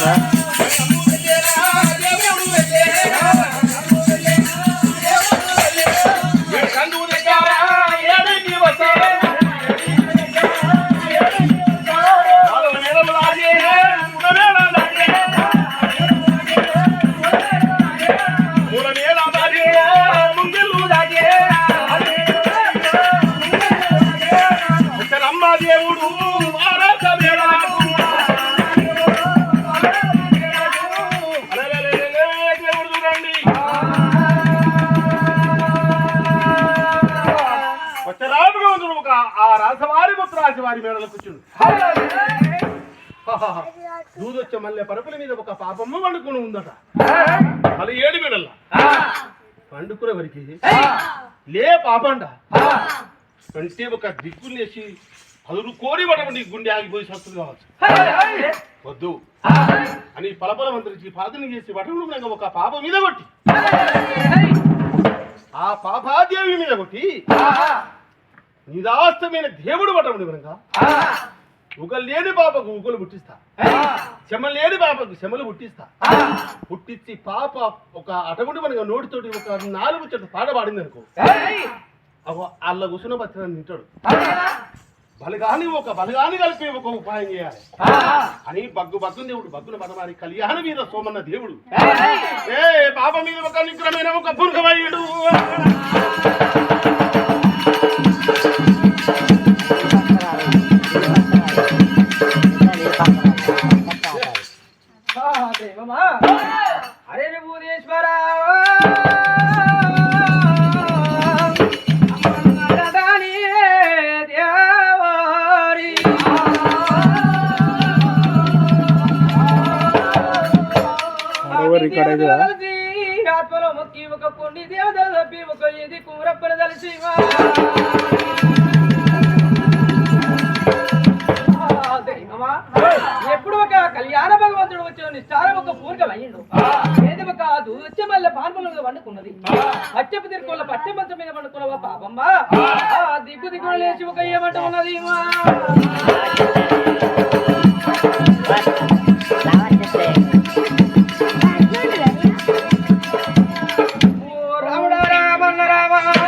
దేవుడు రాసవారి ముత్తరాజు వారి మేడలు కూర్చుండు. దూదొచ్చే మల్లె పరుపుల మీద ఒక పాపమ్మ వండుకుని ఉందట. మళ్ళీ ఏడు మేడల్లా? పండుకునే వరికి. లే పాపండ. అంటే ఒక దిక్కులు వేసి పదులు కోరి పడమండి గుండె ఆగిపోయి సత్తు కావచ్చు. వద్దు. అని పలపల మంత్రించి ప్రార్థన చేసి వటముడు ఒక పాప మీద కొట్టి. ఆ పాపాదేవి మీద కొట్టి నిదాస్తమైన దేవుడు వటముడు కనుక ఒక లేని పాపకు ఉగులు పుట్టిస్తా. శమ లేని పాపకు శమలు పుట్టిస్తా. పుట్టించి పాప ఒక అటగుడి మనగా నోటితోటి ఒక నాలుగు చెట్టు పాట పాడింది అనుకో. అల్ల కూర్చున్న బతిని తింటాడు బలగాని ఒక బలగాని కలిపి ఒక ఉపాయం చేయాలి. అని బగ్గు బగ్గు దేవుడు బగ్గున బతమారి కళ్యాణ వీర సోమన్న దేవుడు. ఏ పాప మీద ఒక నిగ్రహమైన ఒక బుర్గమయ్యుడు ఆత్మలో మొక్కి ఒక కొన్ని దేవతలు తప్పి ఒక ఇది కూరప్పని తలసి ఎప్పుడు ఒక కళ్యాణ భగవంతుడు వచ్చిన నిస్సారం ఒక పూర్గం అయ్యిండు. ఏది ఒక దూచ్చ మల్ల పాన్పుల మీద వండుకున్నది పచ్చపు తిరుకోళ్ళ పట్టె మంచం మీద వండుకున్నవా పాపమ్మ? ఆ దిగ్గు దిగ్గులు లేచి ఒక ఏమంట ఉన్నది বাবা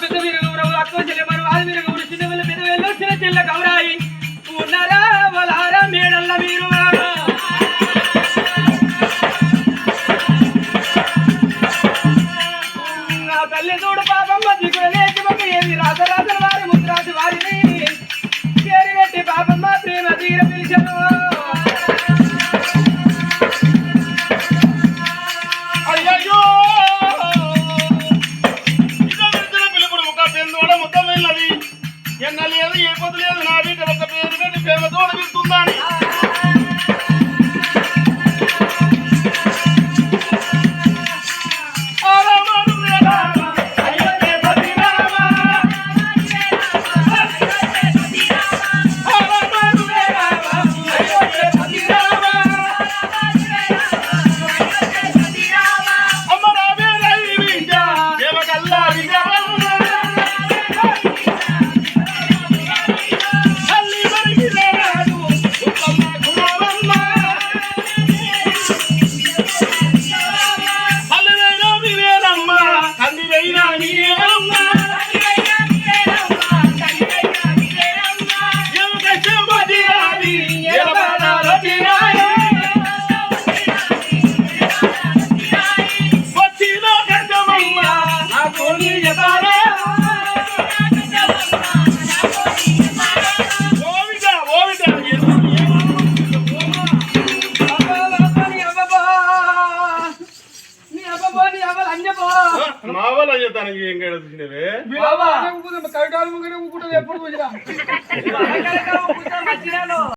Pedro తెలంగాణ లేదు ఏ పొద్దు లేదు. నా బిడ్డ ఒక పేరు పెట్టి తోడు పెడుతుందని మావల తనకి ఏం కడుతుండే కవిటాలు ఎప్పుడు